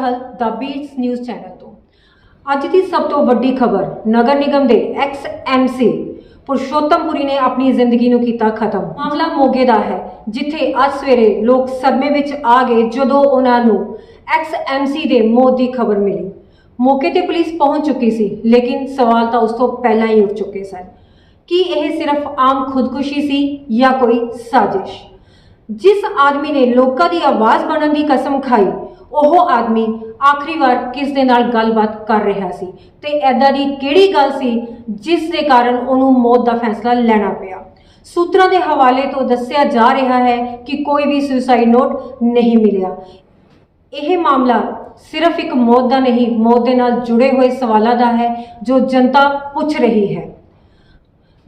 ਬਾਦਲ ਦਾ beats news channel ਤੋਂ। ਅੱਜ ਦੀ ਸਭ ਤੋਂ ਵੱਡੀ ਖਬਰ, ਨਗਰ ਨਿਗਮ ਦੇ ਐਕਸ ਐਮਸੀ ਪੁਰਸ਼ੋਤਮਪੁਰੀ ਨੇ ਆਪਣੀ ਜ਼ਿੰਦਗੀ ਨੂੰ ਕੀਤਾ ਖਤਮ। ਮਾਮਲਾ ਮੋਗੇ ਦਾ ਹੈ, ਜਿੱਥੇ ਅੱਜ ਸਵੇਰੇ ਲੋਕ ਸਦਮੇ ਵਿੱਚ ਆ ਗਏ ਜਦੋਂ ਉਹਨਾਂ ਨੂੰ ਐਕਸ ਐਮਸੀ ਦੇ ਮੌਤ ਦੀ ਖਬਰ ਮਿਲੀ। ਮੌਕੇ ਤੇ ਪੁਲਿਸ ਪਹੁੰਚ ਚੁੱਕੀ ਸੀ, ਲੇਕਿਨ ਸਵਾਲ ਤਾਂ ਉਸ ਤੋਂ ਪਹਿਲਾਂ ਹੀ ਉੱਠ ਚੁੱਕੇ ਸਨ। ਕਿ ਇਹ ਸਿਰਫ ਆਮ ਖੁਦਕੁਸ਼ੀ ਸੀ ਜਾਂ ਕੋਈ ਸਾਜ਼ਿਸ਼? ਜਿਸ ਆਦਮੀ ਨੇ ਲੋਕਾਂ ਦੀ ਆਵਾਜ਼ ਬਣਨ ਦੀ ਕਸਮ ਖਾਈ ਉਹ ਆਦਮੀ ਆਖਰੀ ਵਾਰ ਕਿਸ ਦੇ ਨਾਲ ਗੱਲਬਾਤ ਕਰ ਰਿਹਾ ਸੀ ਤੇ ਐਦਾਂ ਦੀ ਕਿਹੜੀ ਗੱਲ ਸੀ ਜਿਸ ਦੇ ਕਾਰਨ ਉਹਨੂੰ ਮੌਤ ਦਾ ਫੈਸਲਾ ਲੈਣਾ ਪਿਆ? ਸੂਤਰਾਂ ਦੇ ਹਵਾਲੇ ਤੋਂ ਦੱਸਿਆ ਜਾ ਰਿਹਾ ਹੈ ਕਿ ਕੋਈ ਵੀ ਸੁਸਾਈਡ ਨੋਟ ਨਹੀਂ ਮਿਲਿਆ। ਇਹ ਮਾਮਲਾ ਸਿਰਫ ਇੱਕ ਮੌਤ ਦਾ ਨਹੀਂ, ਮੌਤ ਦੇ ਨਾਲ ਜੁੜੇ ਹੋਏ ਸਵਾਲਾਂ ਦਾ ਹੈ ਜੋ ਜਨਤਾ ਪੁੱਛ ਰਹੀ ਹੈ।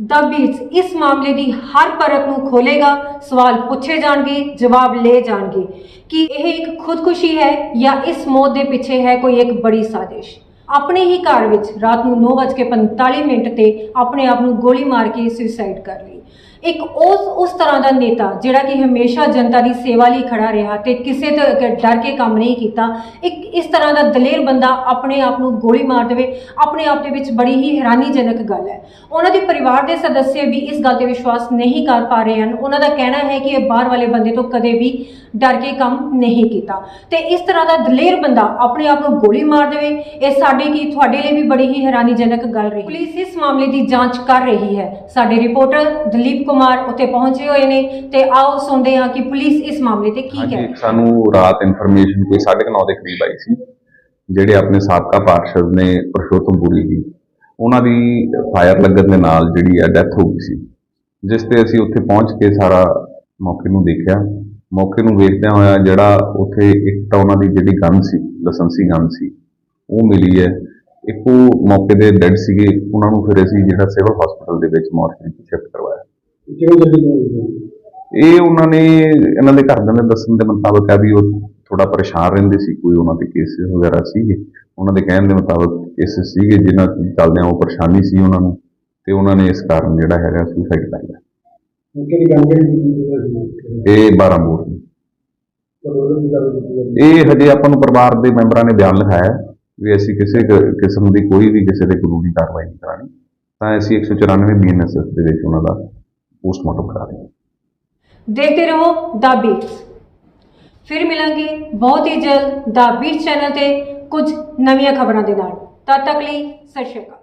ਦਾ ਬੀਟਸ ਇਸ ਮਾਮਲੇ ਦੀ ਹਰ ਪਰਤ ਨੂੰ ਖੋਲੇਗਾ, ਸਵਾਲ ਪੁੱਛੇ ਜਾਣਗੇ, ਜਵਾਬ ਲਏ ਜਾਣਗੇ ਕਿ ਇਹ ਇੱਕ ਖੁਦਕੁਸ਼ੀ ਹੈ ਜਾਂ ਇਸ ਮੌਤ ਦੇ ਪਿੱਛੇ ਹੈ ਕੋਈ ਇੱਕ ਬੜੀ ਸਾਜ਼ਿਸ਼। ਆਪਣੇ ਹੀ ਘਰ ਵਿੱਚ ਰਾਤ ਨੂੰ 9:45 ਮਿੰਟ ਤੇ ਆਪਣੇ ਆਪ ਨੂੰ ਗੋਲੀ ਮਾਰ ਕੇ ਸੁਸਾਈਡ ਕਰ ਲਈ। ਇੱਕ ਉਸ ਉਸ ਤਰ੍ਹਾਂ ਦਾ ਨੇਤਾ ਜਿਹੜਾ ਕਿ ਹਮੇਸ਼ਾ ਜਨਤਾ ਦੀ ਸੇਵਾ ਲਈ ਖੜਾ ਰਿਹਾ ਤੇ ਕਿਸੇ ਤੋਂ ਡਰ ਕੇ ਕੰਮ ਨਹੀਂ ਕੀਤਾ, ਇੱਕ ਇਸ ਤਰ੍ਹਾਂ ਦਾ ਦਲੇਰ ਬੰਦਾ ਆਪਣੇ ਆਪ ਨੂੰ ਗੋਲੀ ਮਾਰ ਦੇਵੇ, ਆਪਣੇ ਆਪ ਦੇ ਵਿੱਚ ਬੜੀ ਹੀ ਹੈਰਾਨੀਜਨਕ ਗੱਲ ਹੈ। ਉਹਨਾਂ ਦੇ ਪਰਿਵਾਰ ਦੇ ਸਦੱਸਿਆ ਵੀ ਇਸ ਗੱਲ ਤੇ ਵਿਸ਼ਵਾਸ ਨਹੀਂ ਕਰ ਪਾ ਰਹੇ ਹਨ। ਉਹਨਾਂ ਦਾ ਕਹਿਣਾ ਹੈ ਕਿ ਇਹ ਬਾਹਰ ਵਾਲੇ ਬੰਦੇ ਤੋਂ ਕਦੇ ਵੀ ਡਰ ਕੇ ਕੰਮ ਨਹੀਂ ਕੀਤਾ। ਤੇ ਇਸ ਤਰ੍ਹਾਂ ਦਾ ਦਲੇਰ ਬੰਦਾ ਆਪਣੇ ਆਪ ਨੂੰ ਗੋਲੀ ਮਾਰ ਦੇਵੇ, ਇਹ ਸਾਡੇ ਕੀ, ਤੁਹਾਡੇ ਲਈ ਵੀ ਬੜੀ ਹੀ ਹੈਰਾਨੀਜਨਕ ਗੱਲ ਰਹੀ। ਪੁਲਿਸ ਇਸ ਮਾਮਲੇ ਦੀ ਜਾਂਚ ਕਰ ਰਹੀ ਹੈ। ਸਾਡੇ ਰਿਪੋਰਟਰ ਦਲੀਪ ਕੁਮਾਰ ਉੱਥੇ ਪਹੁੰਚੇ ਹੋਏ ਨੇ ਤੇ ਆਓ ਸੁਣਦੇ ਹਾਂ ਕਿ ਪੁਲਿਸ ਇਸ ਮਾਮਲੇ ਤੇ ਕੀ ਹਾਂਜੀ ਸਾਨੂੰ ਰਾਤ ਇਨਫੋਰਮੇਸ਼ਨ ਕੋਈ 9:30 ਦੇ ਕਰੀਬ ਆਈ ਸੀ ਜਿਹੜੇ ਆਪਣੇ ਸਾਬਕਾ ਪਾਰਸ਼ਦ ਨੇ ਪ੍ਰਸ਼ੋਤਮ ਪੂਰੀ ਜੀ ਉਹਨਾਂ ਦੀ ਫਾਇਰ ਲੱਗਣ ਦੇ ਨਾਲ ਜਿਹੜੀ ਆ ਡੈਥ ਹੋ ਗਈ ਸੀ। ਜਿਸ ਤੇ ਅਸੀਂ ਉੱਥੇ ਪਹੁੰਚ ਕੇ ਸਾਰਾ ਮੌਕੇ ਨੂੰ ਦੇਖਿਆ। ਮੌਕੇ ਨੂੰ ਵੇਖਦਿਆਂ ਹੋਇਆ ਜਿਹੜਾ ਉੱਥੇ ਇੱਕ ਤਾਂ ਉਹਨਾਂ ਦੀ ਜਿਹੜੀ ਗਨ ਸੀ ਲਾਇਸੈਂਸੀ ਗਨ ਸੀ ਉਹ ਮਿਲੀ ਹੈ। ਇੱਕ ਉਹ ਮੌਕੇ ਦੇ ਡੈਡ ਸੀਗੇ ਉਹਨਾਂ ਨੂੰ ਫਿਰ ਅਸੀਂ ਜਿਹੜਾ ਸਿਵਲ ਹਸਪੀਟਲ ਦੇ ਵਿੱਚ ਮੋਰਚਰੀ ਚ ਸ਼ਿਫਟ ਕਰਵਾਇਆ। ਨਹੀਂ ਇਹ ਉਹਨਾਂ ਨੇ ਇਹਨਾਂ ਦੇ ਘਰਦਿਆਂ ਦੇ ਦੱਸਣ ਦੇ ਮੁਤਾਬਕ ਹੈ ਵੀ ਉਹ ਥੋੜਾ ਪਰੇਸ਼ਾਨ ਰਹਿੰਦੇ ਸੀ ਕੋਈ ਉਹਨਾਂ ਦੇ ਕੇਸਿਸ ਵਗੈਰਾ ਸੀਗੇ। ਉਹਨਾਂ ਦੇ ਕਹਿਣ ਦੇ ਮੁਤਾਬਕ ਕੇਸਿਸ ਸੀਗੇ ਜਿਨ੍ਹਾਂ ਚੱਲਦਿਆਂ ਉਹ ਪਰੇਸ਼ਾਨੀ ਸੀ ਉਹਨਾਂ ਨੂੰ ਤੇ ਉਹਨਾਂ ਨੇ ਇਸ ਕਾਰਨ ਜਿਹੜਾ ਹੈਗਾ ਸੁਸਾਈਡ ਕਰ ਲਿਆ। ਕਿਹੜੀ ਗੱਲ ਕਰੀ ਇਹ 12 ਮੂਰ ਦੀ। ਕਦੋਂ ਦੀ ਗੱਲ ਕੀਤੀ ਇਹ ਹਜੇ ਆਪਾਂ ਨੂੰ ਪਰਿਵਾਰ ਦੇ ਮੈਂਬਰਾਂ ਨੇ ਬਿਆਨ ਲਿਖਾਇਆ ਹੈ ਵੀ ਅਸੀਂ ਕਿਸੇ ਕਿਸਮ ਦੀ ਕੋਈ ਵੀ ਕਿਸੇ ਤੇ ਕਾਨੂੰਨੀ ਕਾਰਵਾਈ ਨਹੀਂ ਕਰਾਣੀ। ਤਾਂ ਅਸੀਂ 194 ਬੀਐਨਐਸਐਸ ਦੇ ਵਿੱਚ ਉਹਨਾਂ ਦਾ ਪੋਸਟਮਾਰਟਮ ਕਰਾ ਰਹੇ ਹਾਂ। ਦੇਖਦੇ ਰਹੋ ਦਾ ਬੀਟਸ ਫਿਰ ਮਿਲਾਂਗੇ ਬਹੁਤ ਹੀ ਜਲਦ ਦਾ ਬੀਟਸ ਚੈਨਲ ਤੇ ਕੁਝ ਨਵੀਆਂ ਖਬਰਾਂ ਦੇ ਨਾਲ। ਤਦ ਤੱਕ ਲਈ ਸਤਿ ਸ਼੍ਰੀ ਅਕਾਲ।